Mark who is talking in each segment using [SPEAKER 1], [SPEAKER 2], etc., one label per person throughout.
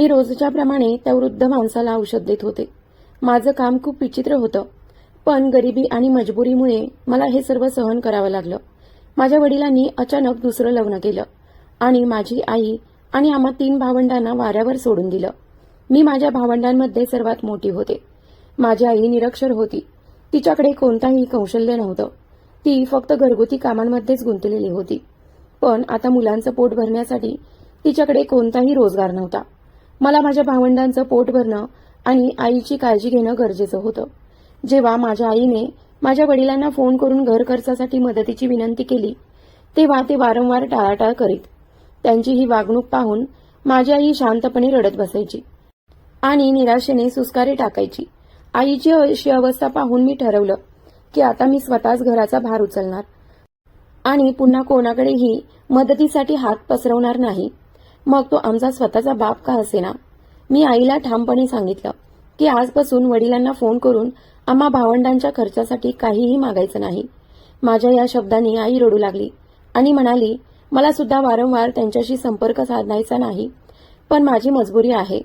[SPEAKER 1] मी रोजच्याप्रमाणे त्या वृद्ध माणसाला औषध देत होते. माझं काम खूप विचित्र होतं. पण गरिबी आणि मजबुरीमुळे मला हे सर्व सहन करावं लागलं. माझ्या वडिलांनी अचानक दुसरं लग्न केलं आणि माझी आई आणि आम्हा तीन भावंडांना वाऱ्यावर सोडून दिलं. मी माझ्या भावंडांमध्ये सर्वात मोठी होते. माझी आई निरक्षर होती. तिच्याकडे कोणताही कौशल्य नव्हतं. ती फक्त घरगुती कामांमध्येच गुंतलेली होती. पण आता मुलांचं पोट भरण्यासाठी तिच्याकडे कोणताही रोजगार नव्हता. मला माझ्या भावंडांचं पोट भरणं आणि आईची काळजी घेणं गरजेचं होतं. जेव्हा माझ्या आईने माझ्या वडिलांना फोन करून घर खर्चासाठी मदतीची विनंती केली तेव्हा ते वारंवार टाळाटाळ करीत. त्यांची ही वागणूक पाहून माझी आई शांतपणे रडत बसायची आणि निराशेने सुस्कारे टाकायची. आईची अशी अवस्था पाहून मी ठरवलं की आता मी स्वतःच घराचा भार उचलणार आणि पुन्हा कोणाकडेही मदतीसाठी हात पसरवणार नाही. मग तो आमचा स्वतःचा बाप का असेना मी आईला ठामपणे सांगितलं की आजपासून वडिलांना फोन करून आम्हा भावंडांच्या खर्चासाठी काहीही मागायचं नाही. माझ्या या शब्दांनी आई रडू लागली आणि म्हणाली मला सुद्धा वारंवार त्यांच्याशी संपर्क साधायचा नाही पण माझी मजबुरी आहे.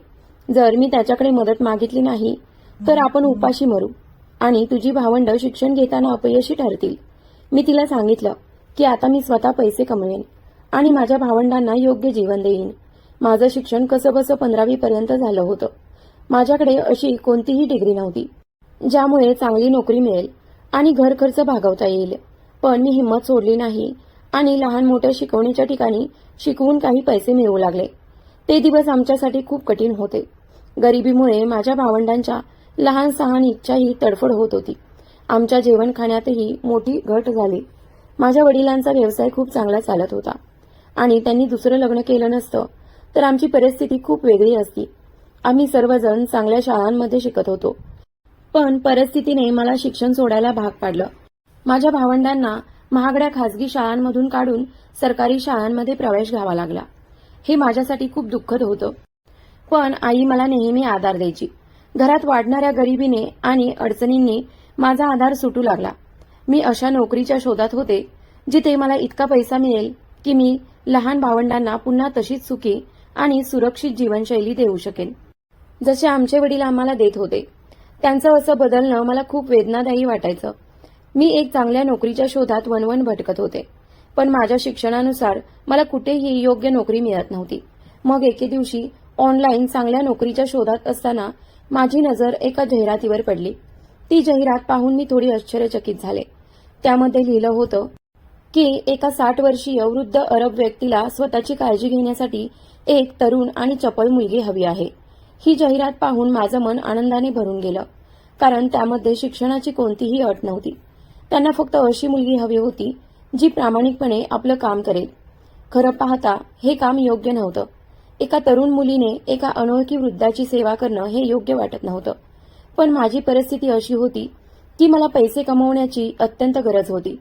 [SPEAKER 1] जर मी त्याच्याकडे मदत मागितली नाही तर आपण उपाशी मरू आणि तुझी भावंड शिक्षण घेताना अपयशी ठरतील. मी तिला सांगितलं की आता मी स्वतः पैसे कमवेन. आणि माझ्या भावंडांना योग्य जीवन देईन. माझं शिक्षण कसंबसं पंधरावी पर्यंत झालं होतं. माझ्याकडे अशी कोणतीही डिग्री नव्हती. ज्यामुळे चांगली नोकरी मिळेल आणि घर खर्च भागवता येईल. पण मी हिंमत सोडली नाही आणि लहान मोठ्या शिकवणीच्या ठिकाणी शिकवून काही पैसे मिळवू लागले. ते दिवस आमच्यासाठी खूप कठीण होते. गरिबीमुळे माझ्या भावंडांच्या लहान सहान इच्छाही तडफड होत होती. आमच्या जेवण खाण्यातही मोठी घट झाली. माझ्या वडिलांचा व्यवसाय खूप चांगला चालत होता. आणि त्यांनी दुसरं लग्न केलं नसतं तर आमची परिस्थिती खूप वेगळी असती. आम्ही सर्वजण चांगल्या शाळांमध्ये शिकत होतो. पण परिस्थितीने मला शिक्षण सोडायला भाग पाडलं. माझ्या भावंडांना महागड्या खासगी शाळांमधून काढून सरकारी शाळांमध्ये प्रवेश घ्यावा लागला. हे माझ्यासाठी खूप दुःखद होतं. पण आई मला नेहमी आधार द्यायची. घरात वाढणाऱ्या गरिबीने आणि अडचणींनी माझा आधार सुटू लागला. मी अशा नोकरीच्या शोधात होते जिथे मला इतका पैसा मिळेल की मी लहान भावंडांना पुन्हा तशीच सुखी आणि सुरक्षित जीवनशैली देऊ शकेन जसे आमचे वडील आम्हाला देत होते. त्यांचं असं बदलणं मला खूप वेदनादायी वाटायचं. मी एक चांगल्या नोकरीच्या शोधात वनवन भटकत होते. पण माझ्या शिक्षणानुसार मला कुठेही योग्य नोकरी मिळत नव्हती. मग एके दिवशी ऑनलाईन चांगल्या नोकरीच्या शोधात असताना माझी नजर एका जाहिरातीवर पडली. ती जाहिरात पाहून मी थोडी आश्चर्यचकित झाले. त्यामध्ये लिहिलं होतं की एका साठ वर्षीय वृद्ध अरब व्यक्तीला स्वतःची काळजी घेण्यासाठी एक तरुण आणि चपळ मुलगी हवी आहे. ही जाहिरात पाहून माझं मन आनंदाने भरून गेलं कारण त्यामध्ये शिक्षणाची कोणतीही अट नव्हती. त्यांना फक्त अशी मुलगी हवी होती जी प्रामाणिकपणे आपलं काम करेल. खरं पाहता हे काम योग्य नव्हतं. एका तरुण मुलीने एका अनोळखी वृद्धाची सेवा करणं हे योग्य वाटत नव्हतं. पण माझी परिस्थिती अशी होती की मला पैसे कमवण्याची अत्यंत गरज होती.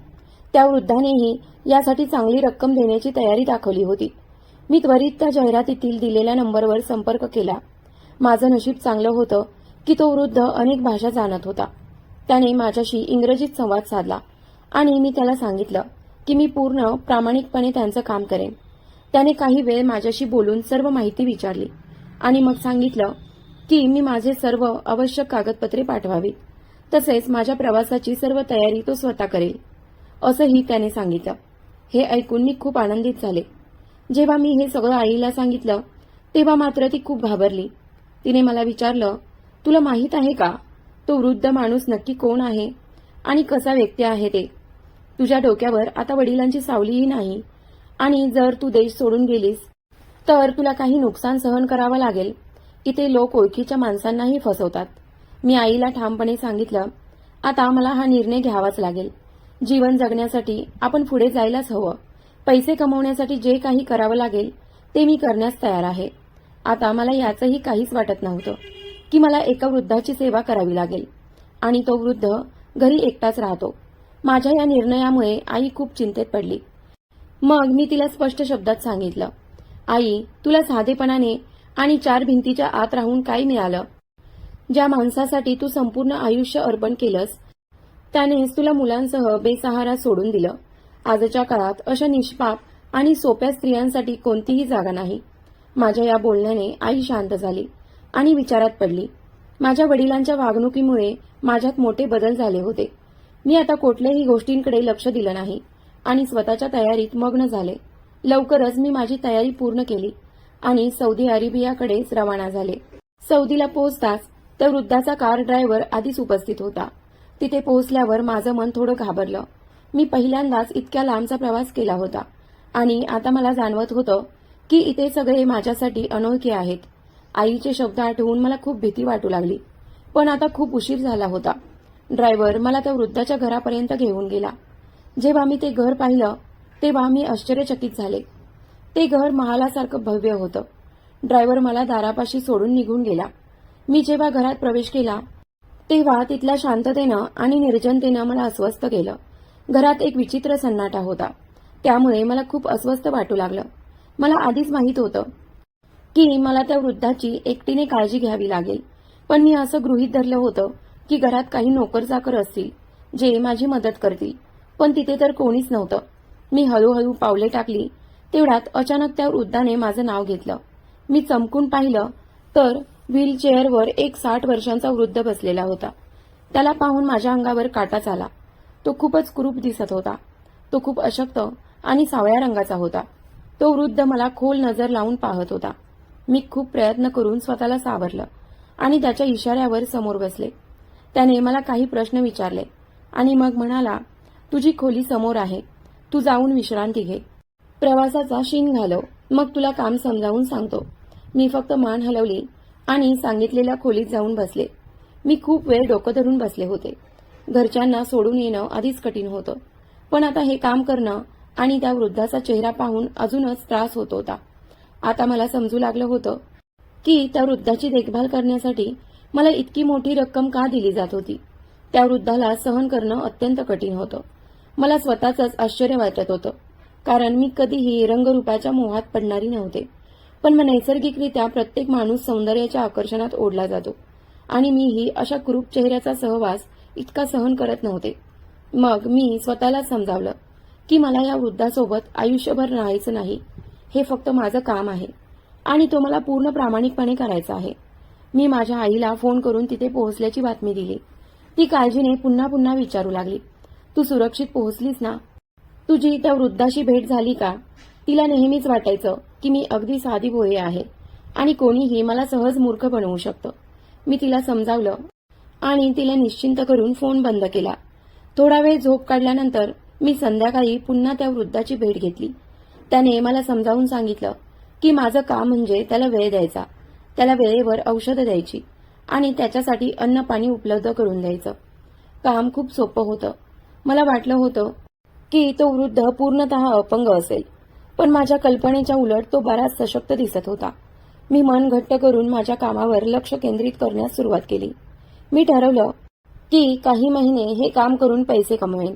[SPEAKER 1] त्या वृद्धानेही यासाठी चांगली रक्कम देण्याची तयारी दाखवली होती. मी त्वरित त्या जाहिरातीतील दिलेल्या नंबरवर संपर्क केला. माझं नशीब चांगलं होतं की तो वृद्ध अनेक भाषा जाणत होता. त्याने माझ्याशी इंग्रजीत संवाद साधला आणि मी त्याला सांगितलं की मी पूर्ण प्रामाणिकपणे त्यांचं काम करेन. त्याने काही वेळ माझ्याशी बोलून सर्व माहिती विचारली आणि मग सांगितलं की मी माझे सर्व आवश्यक कागदपत्रे पाठवावीत. तसेच माझ्या प्रवासाची सर्व तयारी तो स्वतः करेल. असंही त्याने सांगितलं. हे ऐकून मी खूप आनंदित झाले. जेव्हा मी हे सगळं आईला सांगितलं तेव्हा मात्र ती खूप घाबरली. तिने मला विचारलं तुला माहीत आहे का? तो वृद्ध माणूस नक्की कोण आहे? आणि कसा व्यक्ती आहे ते? तुझ्या डोक्यावर आता वडिलांची सावलीही नाही. आणि जर तू देश सोडून गेलीस तर तुला काही नुकसान सहन करावं लागेल. इथे लोक ओळखीच्या माणसांनाही फसवतात. मी आईला ठामपणे सांगितलं आता मला हा निर्णय घ्यावाच लागेल. जीवन जगण्यासाठी आपण पुढे जायलाच हवं. पैसे कमवण्यासाठी जे काही करावं लागेल ते मी करण्यास तयार आहे. आता मला याचंही काहीच वाटत नव्हतं की मला एका वृद्धाची सेवा करावी लागेल. आणि तो वृद्ध घरी एकटाच राहतो. माझ्या या निर्णयामुळे आई खूप चिंतेत पडली. मग मी तिला स्पष्ट शब्दात सांगितलं आई तुला साधेपणाने आणि चार भिंतीच्या आत राहून काय मिळालं? ज्या माणसासाठी तू संपूर्ण आयुष्य अर्पण केलंस त्यानेच तुला मुलांसह बेसहारा सोडून दिलं. आजच्या काळात अशा निष्पाप आणि सोप्या स्त्रियांसाठी कोणतीही जागा नाही. माझ्या या बोलण्याने आई शांत झाली आणि विचारात पडली. माझ्या वडिलांच्या वागणुकीमुळे माझ्यात मोठे बदल झाले होते. मी आता कुठल्याही गोष्टींकडे लक्ष दिलं नाही आणि स्वतःच्या तयारीत मग्न झाले. लवकरच मी माझी तयारी पूर्ण केली आणि सौदी अरेबियाकडेच रवाना झाले. सौदीला पोहोचताच तर वृद्धाचा कार ड्रायव्हर आधीच उपस्थित होता. तिथे पोहोचल्यावर माझं मन थोडं घाबरलं. मी पहिल्यांदाच इतक्या लांबचा प्रवास केला होता. आणि आता मला जाणवत होतं की इथे सगळे माझ्यासाठी अनोळखी आहेत. आईचे शब्द आठवून मला खूप भीती वाटू लागली. पण आता खूप उशीर झाला होता. ड्रायव्हर मला त्या वृद्धाच्या घरापर्यंत घेऊन गेला. जेव्हा मी ते घर पाहिलं तेव्हा मी आश्चर्यचकित झाले. ते घर महालासारखं भव्य होतं. ड्रायव्हर मला दारापाशी सोडून निघून गेला. मी जेव्हा घरात प्रवेश केला तेव्हा तिथल्या शांततेनं आणि निर्जनतेनं मला अस्वस्थ केलं. घरात एक विचित्र सन्नाटा होता. त्यामुळे मला खूप अस्वस्थ वाटू लागलं. मला आधीच माहीत होतं की मला त्या वृद्धाची एकटीने काळजी घ्यावी लागेल. पण मी असं गृहीत धरलं होतं की घरात काही नोकरचाकर असतील जे माझी मदत करतील. पण तिथे तर कोणीच नव्हतं. मी हळूहळू पावले टाकली. तेवढ्यात अचानक त्या वृद्धाने माझं नाव घेतलं. मी चमकून पाहिलं तर व्हीलचेअरवर एक साठ वर्षांचा वृद्ध बसलेला होता. त्याला पाहून माझ्या अंगावर काटाच आला. तो खूपच कुरूप दिसत होता. तो खूप अशक्त आणि सावळ्या रंगाचा होता. तो वृद्ध मला खोल नजर लावून पाहत होता. मी खूप प्रयत्न करून स्वतःला सावरलं आणि त्याच्या इशाऱ्यावर समोर बसले. त्याने मला काही प्रश्न विचारले आणि मग म्हणाला तुझी खोली समोर आहे. तू जाऊन विश्रांती घे. प्रवासाचा शीन घालव. मग तुला काम समजावून सांगतो. मी फक्त मान हलवली आणि सांगितलेल्या खोलीत जाऊन बसले. मी खूप वेळ डोकं धरून बसले होते. घरच्यांना सोडून येणं आधीच कठीण होतं. पण आता हे काम करणं आणि त्या वृद्धाचा चेहरा पाहून अजूनच त्रास होत होता. आता मला समजू लागलं होतं की त्या वृद्धाची देखभाल करण्यासाठी मला इतकी मोठी रक्कम का दिली जात होती? त्या वृद्धाला सहन करणं अत्यंत कठीण होतं. मला स्वतःच आश्चर्य वाटत होतं. कारण मी कधीही रंगरूपाच्या मोहात पडणारी नव्हते. पण मग नैसर्गिकरित्या प्रत्येक माणूस सौंदर्याच्या आकर्षणात ओढला जातो. आणि मीही अशा कुरूप चेहऱ्याचा सहवास इतका सहन करत नव्हते. मग मी स्वतःला समजावलं की मला या वृद्धासोबत आयुष्यभर राहायचं नाही. हे फक्त माझं काम आहे. आणि तो मला पूर्ण प्रामाणिकपणे करायचा आहे. मी माझ्या आईला फोन करून तिथे पोहोचल्याची बातमी दिली. ती काळजीने पुन्हा पुन्हा विचारू लागली. तू सुरक्षित पोहोचलीस ना? तुझी त्या वृद्धाशी भेट झाली का? तिला नेहमीच वाटायचं की मी अगदी साधी भोळे आहे आणि कोणीही मला सहज मूर्ख बनवू शकतं. मी तिला समजावलं आणि तिला निश्चिंत करून फोन बंद केला. थोडा वेळ झोप काढल्यानंतर मी संध्याकाळी पुन्हा त्या वृद्धाची भेट घेतली. त्याने मला समजावून सांगितलं की माझं काम म्हणजे त्याला वेळ द्यायचा. त्याला वेळेवर औषधं द्यायची आणि त्याच्यासाठी अन्न पाणी उपलब्ध करून द्यायचं. काम खूप सोपं होतं. मला वाटलं होतं की तो वृद्ध पूर्णतः अपंग असेल. पण माझ्या कल्पनेच्या उलट तो बराच सशक्त दिसत होता. मी मन घट्ट करून माझ्या कामावर लक्ष केंद्रित करण्यास सुरुवात केली. मी ठरवलं की काही महिने हे काम करून पैसे कमवेन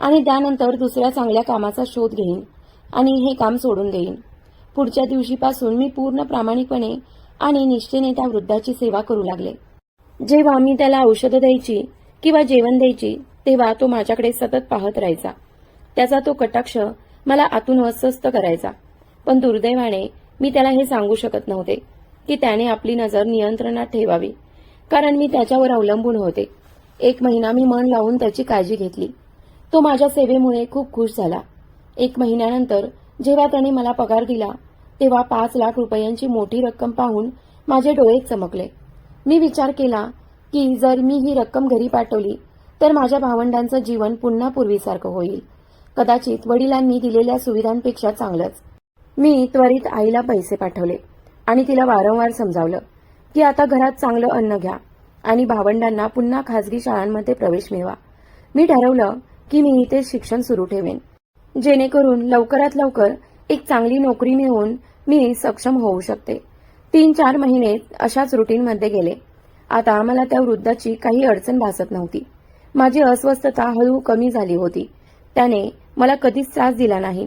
[SPEAKER 1] आणि त्यानंतर दुसऱ्या चांगल्या कामाचा शोध घेईन आणि हे काम सोडून देईन. पुढच्या दिवशीपासून मी पूर्ण प्रामाणिकपणे आणि निष्ठेने त्या वृद्धाची सेवा करू लागले. जेव्हा मी त्याला औषधं द्यायची किंवा जेवण द्यायची तेव्हा तो माझ्याकडे सतत पाहत राहायचा. त्याचा तो कटाक्ष मला आतून अस्वस्थ करायचा. पण दुर्दैवाने मी त्याला हे सांगू शकत नव्हते की त्याने आपली नजर नियंत्रणात ठेवावी कारण मी त्याच्यावर अवलंबून होते. एक महिना मी मन लावून त्याची काळजी घेतली. तो माझ्या सेवेमुळे खूप खुश झाला. एक महिन्यानंतर जेव्हा त्याने मला पगार दिला तेव्हा पाच लाख रुपयांची मोठी रक्कम पाहून माझे डोळे चमकले. मी विचार केला की जर मी ही रक्कम घरी पाठवली तर माझ्या भावंडांचं जीवन पुन्हा पूर्वीसारखं होईल. कदाचित वडिलांनी दिलेल्या सुविधांपेक्षा चांगलंच. मी त्वरित आईला पैसे पाठवले आणि तिला वारंवार समजावलं की आता घरात चांगलं अन्न घ्या आणि भावंडांना पुन्हा खासगी शाळांमध्ये प्रवेश मिळवा. मी ठरवलं की मी इथे शिक्षण सुरू ठेवेन. जेणेकरून लवकरात लवकर एक चांगली नोकरी मिळवून मी सक्षम होऊ शकते. तीन चार महिने अशाच रुटीनमध्ये गेले. आता मला त्या वृद्धाची काही अडचण भासत नव्हती. माझी अस्वस्थता हळू कमी झाली होती. त्याने मला कधीच त्रास दिला नाही.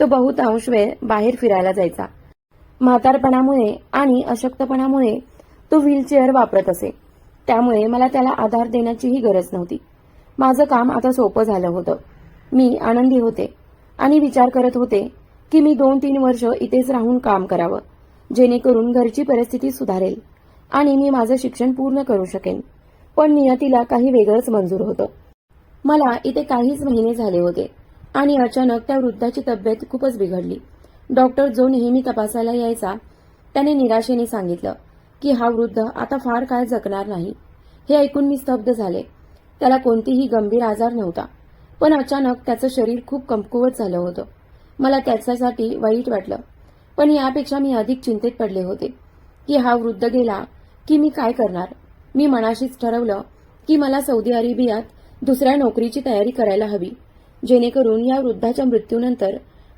[SPEAKER 1] तो बहुतांश वेळ बाहेर फिरायला जायचा. म्हातारपणामुळे आणि अशक्तपणामुळे तो व्हीलचेअर वापरत असे. त्यामुळे मला त्याला आधार देण्याचीही गरज नव्हती. माझं काम आता सोपं झालं होतं. मी आनंदी होते आणि विचार करत होते की मी दोन तीन वर्ष इथेच राहून काम करावं जेणेकरून घरची परिस्थिती सुधारेल आणि मी माझं शिक्षण पूर्ण करू शकेन. पण नियतीला काही वेगळंच मंजूर होतं. मला इथे काहीच महिने झाले होते. आणि अचानक त्या वृद्धाची तब्येत खूपच बिघडली. डॉक्टर जो नेहमी तपासायला यायचा त्याने निराशेने सांगितलं की हा वृद्ध आता फार काय जगणार नाही. हे ऐकून मी स्तब्ध झाले. त्याला कोणतीही गंभीर आजार नव्हता पण अचानक त्याचं शरीर खूप कमकुवत झालं होतं. मला त्याच्यासाठी वाईट वाटलं पण यापेक्षा मी अधिक चिंतेत पडले होते की हा वृद्ध गेला की मी काय करणार? मी मनाशीच ठरवलं की मला सौदी अरेबियात दुसऱ्या नोकरीची तयारी करायला हवी. जेणेकरून या वृद्धाच्या मृत्यूनंतर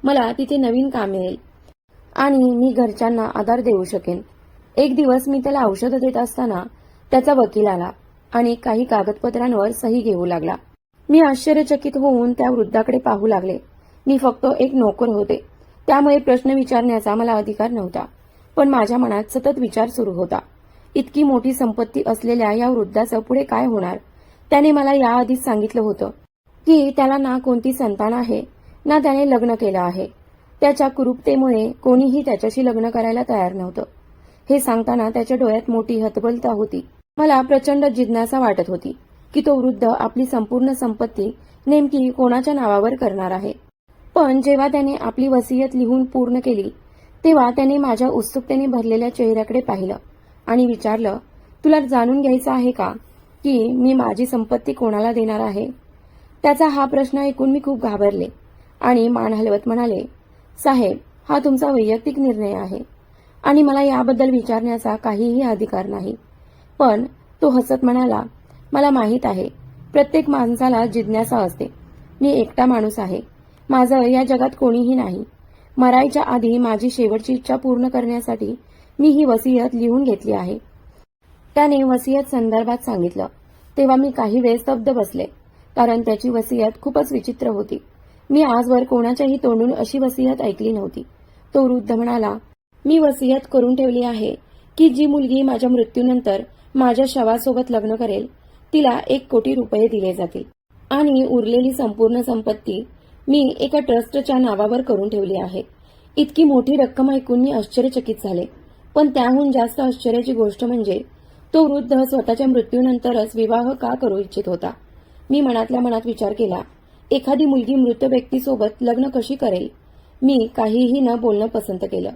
[SPEAKER 1] मला तिथे नवीन काम मिळेल आणि मी घरच्यांना आधार देऊ शकेन. एक दिवस मी त्याला औषधं देत असताना त्याचा वकील आला आणि काही कागदपत्रांवर सही घेऊ लागला. मी आश्चर्यचकित होऊन त्या वृद्धाकडे पाहू लागले. मी फक्त एक नोकर होते. त्यामुळे प्रश्न विचारण्याचा मला अधिकार नव्हता. पण माझ्या मनात सतत विचार सुरू होता. इतकी मोठी संपत्ती असलेल्या या वृद्धाचं पुढे काय होणार? त्याने मला याआधीच सांगितलं होतं. की त्याला ना कोणती संतान आहे ना त्याने लग्न केलं आहे. त्याच्या कुरूपतेमुळे कोणीही त्याच्याशी लग्न करायला तयार नव्हतं. हे सांगताना त्याच्या डोळ्यात मोठी हतबलता होती. मला प्रचंड जिज्ञासा वाटत होती की तो वृद्ध आपली संपूर्ण संपत्ती नेमकी कोणाच्या नावावर करणार आहे. पण जेव्हा त्याने आपली वसियत लिहून पूर्ण केली तेव्हा त्याने माझ्या उत्सुकतेने भरलेल्या चेहऱ्याकडे पाहिलं आणि विचारलं तुला जाणून घ्यायचं आहे का की मी माझी संपत्ती कोणाला देणार आहे? त्याचा हा प्रश्न ऐकून मी खूप घाबरले. आणि मान हलवत म्हणाले साहेब हा तुमचा वैयक्तिक निर्णय आहे आणि मला याबद्दल विचारण्याचा काहीही अधिकार नाही. पण तो हसत म्हणाला मला माहीत आहे प्रत्येक माणसाला जिज्ञासा असते. मी एकटा माणूस आहे. माझं या जगात कोणीही नाही. मरायच्या आधी माझी शेवटची इच्छा पूर्ण करण्यासाठी मी ही वसियत लिहून घेतली आहे. त्याने वसियत संदर्भात सांगितलं. तेव्हा मी काही वेळ स्तब्ध बसले. कारण त्याची वसियत खूपच विचित्र होती. मी आजवर कोणाच्याही तोंडून अशी वसियत ऐकली नव्हती. तो वृद्ध म्हणाला मी वसियत करून ठेवली आहे की जी मुलगी माझ्या मृत्यूनंतर माझ्या शवासोबत लग्न करेल तिला एक कोटी रुपये दिले जातील. आणि उरलेली संपूर्ण संपत्ती मी एका ट्रस्टच्या नावावर करून ठेवली आहे. इतकी मोठी रक्कम ऐकून मी आश्चर्यचकित झाले. पण त्याहून जास्त आश्चर्याची गोष्ट म्हणजे तो वृद्ध स्वतःच्या मृत्यूनंतरच विवाह का करू इच्छित होता? मी मनातल्या मनात विचार केला एखादी मुलगी मृत व्यक्तीसोबत लग्न कशी करेल? मी काहीही न बोलणं पसंत केलं.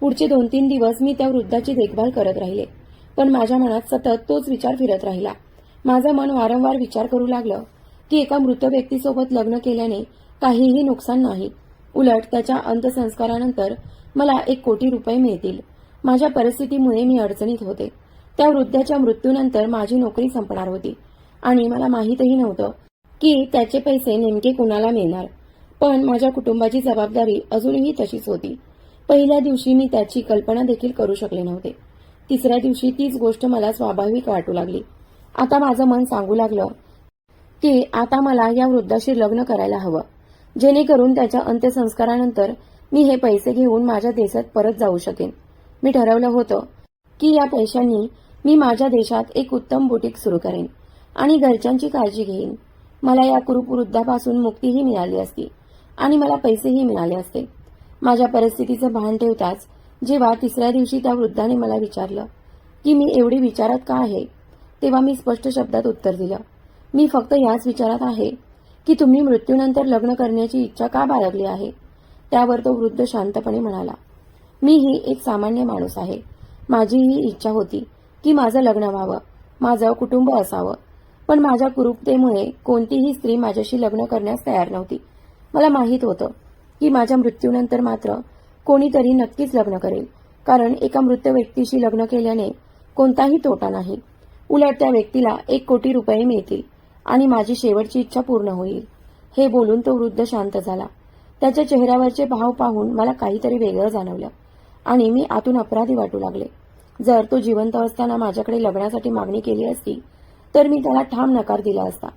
[SPEAKER 1] पुढचे दोन तीन दिवस मी त्या वृद्धाची देखभाल करत राहिले. पण माझ्या मनात सतत तोच विचार फिरत राहिला. माझं मन वारंवार विचार करू लागलं की एका मृत व्यक्तीसोबत लग्न केल्याने काहीही नुकसान नाही. उलट त्याच्या अंत्यसंस्कारानंतर मला एक कोटी रुपये मिळतील. माझ्या परिस्थितीमुळे मी अडचणीत होते. त्या वृद्धाच्या मृत्यूनंतर माझी नोकरी संपणार होती. आणि मला माहीतही नव्हतं की त्याचे पैसे नेमके कुणाला मिळणार. पण माझ्या कुटुंबाची जबाबदारी अजूनही तशीच होती. पहिल्या दिवशी मी त्याची कल्पना देखील करू शकले नव्हते. तिसऱ्या दिवशी तीच गोष्ट मला स्वाभाविक वाटू लागली. आता माझं मन सांगू लागलं की आता मला या वृद्धाशी लग्न करायला हवं. जेणेकरून त्याच्या अंत्यसंस्कारानंतर मी हे पैसे घेऊन माझ्या देशात परत जाऊ शकेन. मी ठरवलं होतं की या पैशांनी मी माझ्या देशात एक उत्तम बुटीक सुरू करेन. आणि घरच्यांची काळजी घेईन. मला या कुरुपुरुद्धापासून मुक्तीही मिळाली असती आणि मला पैसेही मिळाले असते. माझ्या परिस्थितीचं भान ठेवताच जेव्हा तिसऱ्या दिवशी त्या वृद्धाने मला विचारलं की मी एवढी विचारात का आहे? तेव्हा मी स्पष्ट शब्दात उत्तर दिलं मी फक्त याच विचारात आहे की तुम्ही मृत्यूनंतर लग्न करण्याची इच्छा का बाळगली आहे? त्यावर तो वृद्ध शांतपणे म्हणाला मी ही एक सामान्य माणूस आहे. माझी ही इच्छा होती की माझं लग्न व्हावं माझं कुटुंब असावं पण माझ्या कुरूपतेमुळे कोणतीही स्त्री माझ्याशी लग्न करण्यास तयार नव्हती. मला माहीत होतं की माझ्या मृत्यूनंतर मात्र कोणीतरी नक्कीच लग्न करेल कारण एका मृत व्यक्तीशी लग्न केल्याने कोणताही तोटा नाही. उलट त्या व्यक्तीला एक कोटी रुपये मिळतील आणि माझी शेवटची इच्छा पूर्ण होईल. हे बोलून तो वृद्ध शांत झाला. त्याच्या चेहऱ्यावरचे भाव पाहून मला काहीतरी वेगळं जाणवलं आणि मी आतून अपराधी वाटू लागले. जर तो जिवंत असताना माझ्याकडे लग्नासाठी मागणी केली असती तर मी त्याला ठाम नकार दिला असता.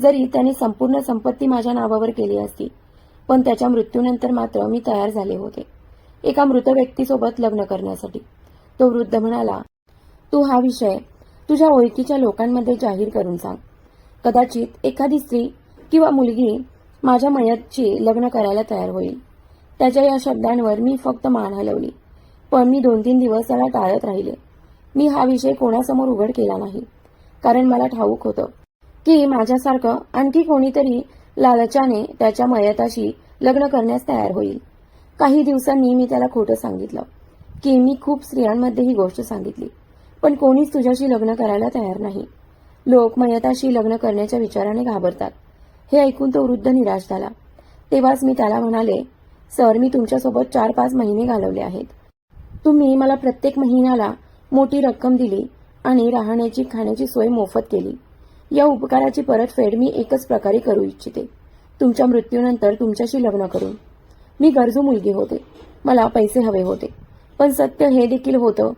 [SPEAKER 1] जरी त्याने संपूर्ण संपत्ती माझ्या नावावर केली असती पण त्याच्या मृत्यूनंतर मात्र मी तयार झाले होते. एका मृत व्यक्तीसोबत लग्न करण्यासाठी. तो वृद्ध म्हणाला तू हा विषय तुझ्या ओळखीच्या लोकांमध्ये जाहीर करून सांग. कदाचित एखादी स्त्री किंवा मुलगी माझ्या मयतची लग्न करायला तयार होईल. त्याच्या या शब्दांवर मी फक्त मान हलवली पण मी दोन तीन दिवस त्याला टाळत राहिले. मी हा विषय कोणासमोर उघड केला नाही. कारण मला ठाऊक होतं की माझ्यासारखं आणखी कोणीतरी लालचाने त्याच्या मयताशी लग्न करण्यास तयार होईल. काही दिवसांनी मी त्याला खोटं सांगितलं की मी खूप स्त्रियांमध्ये ही गोष्ट सांगितली पण कोणीच तुझ्याशी लग्न करायला तयार नाही. लोक मयताशी लग्न करण्याच्या विचाराने घाबरतात. हे ऐकून तो वृद्ध निराश झाला. तेव्हाच मी त्याला म्हणाले सर मी तुमच्यासोबत चार पाच महिने घालवले आहेत. तुम्ही मला प्रत्येक महिन्याला मोठी रक्कम दिली आणि राहण्याची खाण्याची सोय मोफत केली. या उपकाराची परतफेड मी एकच प्रकारे करू इच्छिते. तुमच्या मृत्यूनंतर तुमच्याशी लग्न करून. मी गरजू मुलगी होते. मला पैसे हवे होते. पण सत्य हे देखील होतं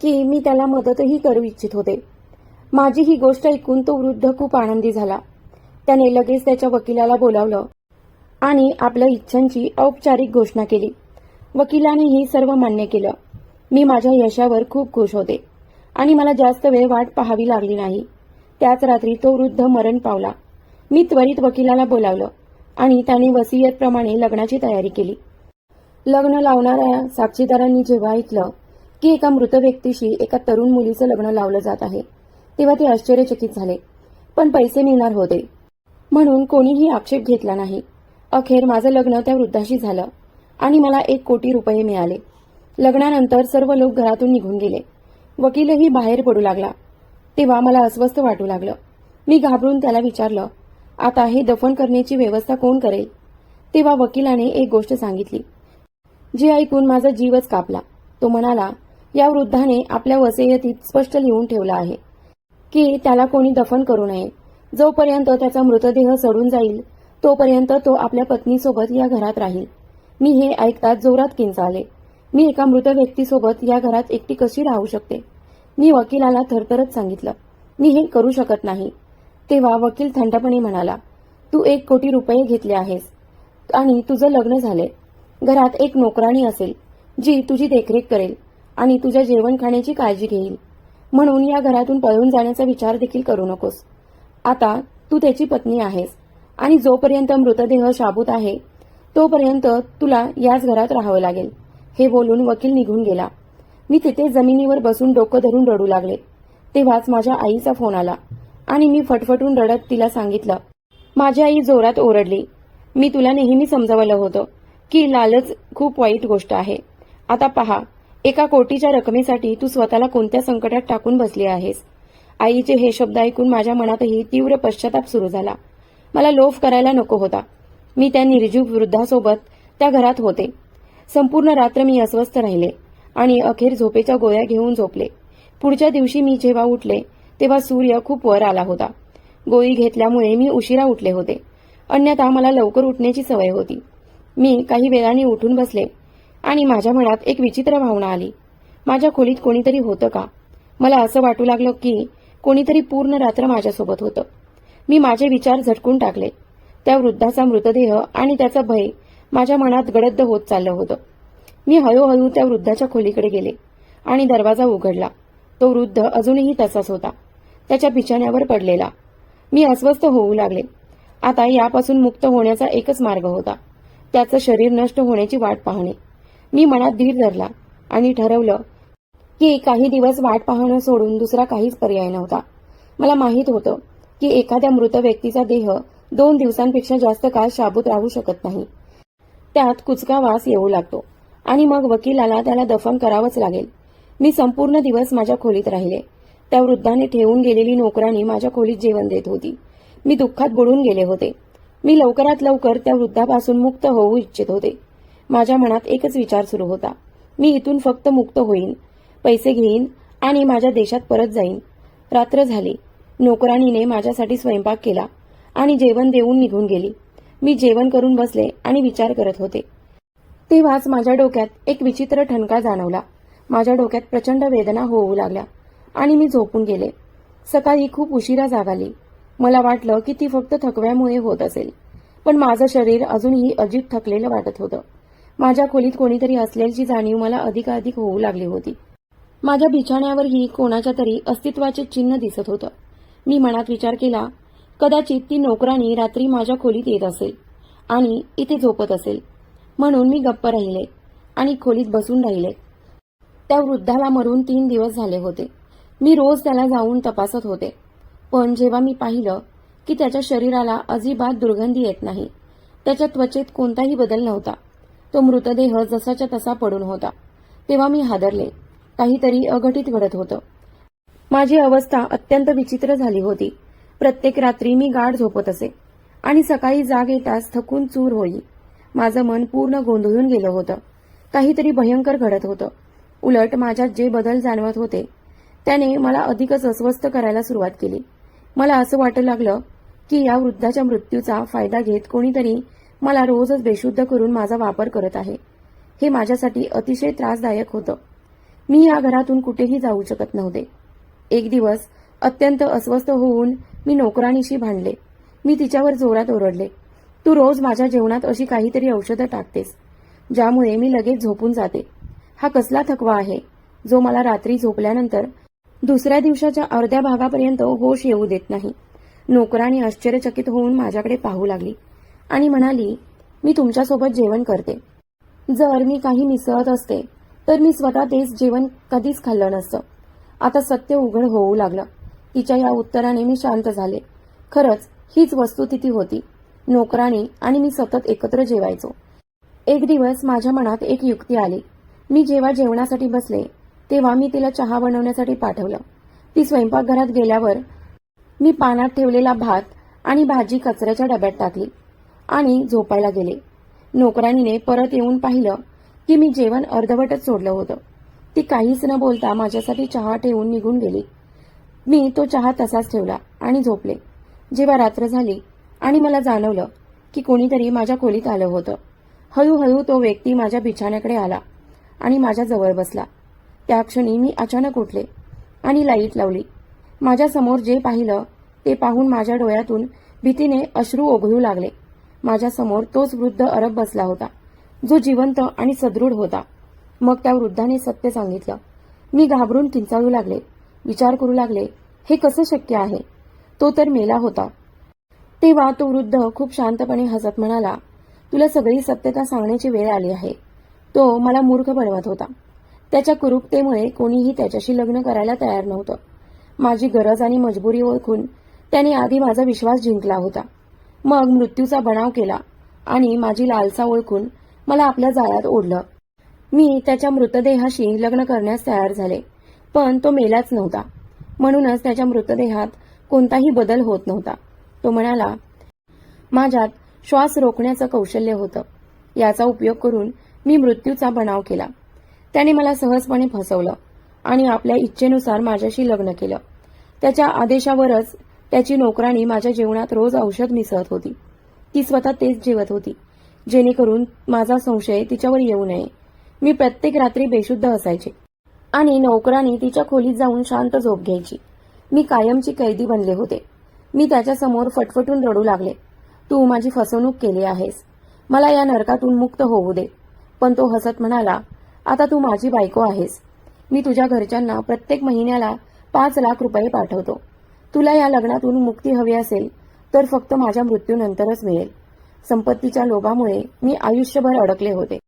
[SPEAKER 1] की मी त्याला मदतही करू इच्छित होते. माझी ही गोष्ट ऐकून तो वृद्ध खूप आनंदी झाला. त्याने लगेच त्याच्या वकिलाला बोलावलं आणि आपल्या इच्छांची औपचारिक घोषणा केली. वकिलानेही सर्व मान्य केलं. मी माझ्या यशावर खूप खुश होते. आणि मला जास्त वेळ वाट पाहावी लागली नाही. त्याच रात्री तो वृद्ध मरण पावला. मी त्वरित वकिलाला बोलावलं आणि त्याने वसियतप्रमाणे लग्नाची तयारी केली. लग्न लावणाऱ्या साक्षीदारांनी जेव्हा ऐकलं की एका मृत व्यक्तीशी एका तरुण मुलीचं लग्न लावलं जात आहे तेव्हा ते आश्चर्यचकित झाले. पण पैसे मिळणार होते. म्हणून कोणीही आक्षेप घेतला नाही. अखेर माझं लग्न त्या वृद्धाशी झालं आणि मला एक कोटी रुपये मिळाले. लग्नानंतर सर्व लोक घरातून निघून गेले. वकीलही बाहेर पडू लागला. तेव्हा मला अस्वस्थ वाटू लागलं. मी घाबरून त्याला विचारलं आता हे दफन करण्याची व्यवस्था कोण करेल? तेव्हा वकिलाने एक गोष्ट सांगितली. जे ऐकून माझा जीवच कापला तो म्हणाला या वृद्धाने आपल्या वसेयतीत स्पष्ट लिहून ठेवलं आहे की त्याला कोणी दफन करू नये. जोपर्यंत त्याचा मृतदेह सडून जाईल तोपर्यंत तो आपल्या पत्नीसोबत या घरात राहील. मी हे ऐकताच जोरात किंचाळले. मी एका मृत व्यक्तीसोबत या घरात एकटी कशी राहू शकते? मी वकिलाला थरथरत सांगितलं. मी हे करू शकत नाही. तेव्हा वकील थंडपणे म्हणाला तू एक कोटी रुपये घेतले आहेस आणि तुझं लग्न झाले घरात एक नोकराणी असेल जी तुझी देखरेख करेल आणि तुझ्या जेवण खाण्याची काळजी घेईल. म्हणून या घरातून पळून जाण्याचा विचार देखील करू नकोस. आता तू त्याची पत्नी आहेस आणि जोपर्यंत मृतदेह शाबूत आहे तोपर्यंत तुला याच घरात राहावं लागेल. हे बोलून वकील निघून गेला. मी तिथे जमिनीवर बसून डोकं धरून रडू लागले. तेव्हाच माझ्या आईचा फोन आला आणि मी फटफटून रडत तिला सांगितलं माझी आई जोरात ओरडली. मी तुला नेहमी समजावलं होतं की लालच खूप वाईट गोष्ट आहे. आता पहा एका कोटीच्या रकमेसाठी तू स्वतःला कोणत्या संकटात टाकून बसली आहेस? आईचे हे शब्द ऐकून माझ्या मनातही तीव्र पश्चाताप सुरू झाला. मला लोफ करायला नको होता. मी त्या निर्जीव वृद्धासोबत त्या घरात होते. संपूर्ण रात्र मी अस्वस्थ राहिले आणि अखेर झोपेच्या गोळ्या घेऊन झोपले. पुढच्या दिवशी मी जेव्हा उठले तेव्हा सूर्य खूप वर आला होता. गोळी घेतल्यामुळे मी उशिरा उठले होते. अन्यथा मला लवकर उठण्याची सवय होती. मी काही वेळाने उठून बसले आणि माझ्या मनात एक विचित्र भावना आली. माझ्या खोलीत कोणीतरी होतं का? मला असं वाटू लागलं की कोणीतरी पूर्ण रात्र माझ्यासोबत होतं. मी माझे विचार झटकून टाकले. त्या वृद्धाचा मृतदेह आणि त्याचा भय माझ्या मनात गडद्द होत चाललं होतं. मी हळूहळू त्या वृद्धाच्या खोलीकडे गेले आणि दरवाजा उघडला. तो वृद्ध अजूनही तसाच होता. त्याच्या बिछाण्यावर पडलेला. मी अस्वस्थ होऊ लागले. आता यापासून मुक्त होण्याचा एकच मार्ग होता. त्याचं शरीर नष्ट होण्याची वाट पाहणे. मी मनात धीर धरला आणि ठरवलं की काही दिवस वाट पाहणं सोडून दुसरा काहीच पर्याय नव्हता. मला माहीत होतं की एखाद्या मृत व्यक्तीचा देह दोन दिवसांपेक्षा जास्त काळ शाबूत राहू शकत नाही. त्यात कुचका वास येऊ लागतो. आणि मग वकिलाला त्याला दफन करावंच लागेल. मी संपूर्ण दिवस माझ्या खोलीत राहिले. त्या वृद्धाने ठेवून गेलेली नोकरानी माझ्या खोलीत जेवण देत होती. मी दुःखात बुडून गेले होते. मी लवकरात लवकर त्या वृद्धापासून मुक्त होऊ इच्छित होते. माझ्या मनात एकच विचार सुरू होता. मी इथून फक्त मुक्त होईन पैसे घेईन आणि माझ्या देशात परत जाईन. रात्र झाली. नोकराणीने माझ्यासाठी स्वयंपाक केला आणि जेवण देऊन निघून गेली. मी जेवण करून बसले आणि विचार करत होते. तेव्हाच माझ्या डोक्यात एक विचित्र ठणका जाणवला. माझ्या डोक्यात प्रचंड वेदना होऊ लागल्या आणि मी झोपून गेले. सकाळी खूप उशिरा जागाली. मला वाटलं की ती फक्त थकव्यामुळे होत असेल. पण माझं शरीर अजूनही अजिब थकलेलं वाटत होतं. माझ्या खोलीत कोणीतरी असल्याची जाणीव मला अधिकाधिक होऊ लागली होती. माझ्या बिछाण्यावरही कोणाच्या तरी अस्तित्वाचे चिन्ह दिसत होतं. मी मनात विचार केला कदाचित ती नोकरानी रात्री माझ्या खोलीत येत असेल आणि इथे झोपत असेल. म्हणून मी गप्प राहिले आणि खोलीत बसून राहिले. त्या वृद्धाला मरून तीन दिवस झाले होते. मी रोज त्याला जाऊन तपासत होते. पण जेव्हा मी पाहिलं की त्याच्या शरीराला अजिबात दुर्गंधी येत नाही त्याच्या त्वचेत कोणताही बदल नव्हता. तो मृतदेह जसाच्या तसा पडून होता. तेव्हा मी हादरले. काहीतरी अघटित घडत होतं. माझी अवस्था अत्यंत विचित्र झाली होती. प्रत्येक रात्री मी गाढ झोपत असे. आणि सकाळी जाग येताच थकून चूर होई. माझं मन पूर्ण गोंधळून गेलं होतं. काहीतरी भयंकर घडत होतं. उलट माझ्यात जे बदल जाणवत होते त्याने मला अधिकच अस्वस्थ करायला सुरुवात केली. मला असं वाटू लागलं की या वृद्धाच्या मृत्यूचा फायदा घेत कोणीतरी मला रोजच बेशुद्ध करून माझा वापर करत आहे. हे माझ्यासाठी अतिशय त्रासदायक होतं. मी या घरातून कुठेही जाऊ शकत नव्हते. एक दिवस अत्यंत अस्वस्थ होऊन मी नोकराणीशी भांडले. मी तिच्यावर जोरात ओरडले. तू रोज माझ्या जेवणात अशी काहीतरी औषधं टाकतेस ज्यामुळे मी लगेच झोपून जाते. हा कसला थकवा आहे जो मला रात्री झोपल्यानंतर दुसऱ्या दिवसाच्या अर्ध्या भागापर्यंत होश येऊ देत नाही. नोकराने आश्चर्यचकित होऊन माझ्याकडे पाहू लागली आणि म्हणाली मी तुमच्यासोबत जेवण करते. जर मी काही मिसळत असते तर मी स्वतः तेच जेवण कधीच खाल्लं नसतं. आता सत्य उघड होऊ लागलं. तिच्या या उत्तराने मी शांत झाले. खरंच हीच वस्तुस्थिती होती. नोकराणी आणि मी सतत एकत्र जेवायचो. एक दिवस माझ्या मनात एक युक्ती आली. मी जेव्हा जेवणासाठी बसले तेव्हा मी तिला चहा बनवण्यासाठी पाठवलं. ती स्वयंपाकघरात गेल्यावर मी पानात ठेवलेला भात आणि भाजी कचऱ्याच्या डब्यात टाकली आणि झोपायला गेले. नोकराणीने परत येऊन पाहिलं की मी जेवण अर्धवटच सोडलं होतं. ती काहीच न बोलता माझ्यासाठी चहा ठेवून निघून गेली. मी तो चहा तसाच ठेवला आणि झोपले. जेव्हा रात्र झाली आणि मला जाणवलं की कोणीतरी माझ्या खोलीत आलं होतं. हळूहळू तो व्यक्ती माझ्या बिछाण्याकडे आला आणि माझ्या जवळ बसला. त्या क्षणी मी अचानक उठले आणि लाइट लावली. माझ्यासमोर जे पाहिलं ते पाहून माझ्या डोळ्यातून भीतीने अश्रू ओघळू लागले. माझ्यासमोर तोच वृद्ध अरब बसला होता जो जिवंत आणि सदृढ होता. मग त्या वृद्धाने सत्य सांगितलं. मी घाबरून किंचाळू लागले. विचार करू लागले हे कसं शक्य आहे? तो तर मेला होता. तेव्हा तो वृद्ध खूप शांतपणे हसत म्हणाला तुला सगळी सत्यता सांगण्याची वेळ आली आहे. तो मला मूर्ख बनवत होता. त्याच्या कुरूपतेमुळे कोणीही त्याच्याशी लग्न करायला तयार नव्हतं. माझी गरज आणि मजबुरी ओळखून त्याने आधी माझा विश्वास जिंकला होता. मग मृत्यूचा बनाव केला आणि माझी लालसा ओळखून मला आपल्या जाळ्यात ओढलं. मी त्याच्या मृतदेहाशी लग्न करण्यास तयार झाले. पण तो मेलाच नव्हता. म्हणूनच त्याच्या मृतदेहात कोणताही बदल होत नव्हता. तो म्हणाला माझ्यात श्वास रोखण्याचं कौशल्य होतं. याचा उपयोग करून मी मृत्यूचा बनाव केला. त्याने मला सहजपणे फसवलं आणि आपल्या इच्छेनुसार माझ्याशी लग्न केलं. त्याच्या आदेशावरच त्याची नोकराणी माझ्या जेवणात रोज औषध मिसळत होती. ती स्वतः तेच जेवत होती. जेणेकरून माझा संशय तिच्यावर येऊ नये. मी प्रत्येक रात्री बेशुद्ध असायचे. आणि नोकरानी तिच्या खोलीत जाऊन शांत झोप घ्यायची. मी कायमची कैदी बनले होते. मी त्याच्यासमोर फटफटून रडू लागले. तू माझी फसवणूक केली आहेस. मला या नरकातून मुक्त होऊ दे. पण तो हसत म्हणाला आता तू माझी बायको आहेस. मी तुझ्या घरच्यांना प्रत्येक महिन्याला पाच लाख रुपये पाठवतो. तुला या लग्नातून मुक्ती हवी असेल तर फक्त माझ्या मृत्यूनंतरच मिळेल. संपत्तीच्या लोभामुळे मी आयुष्यभर अडकले होते.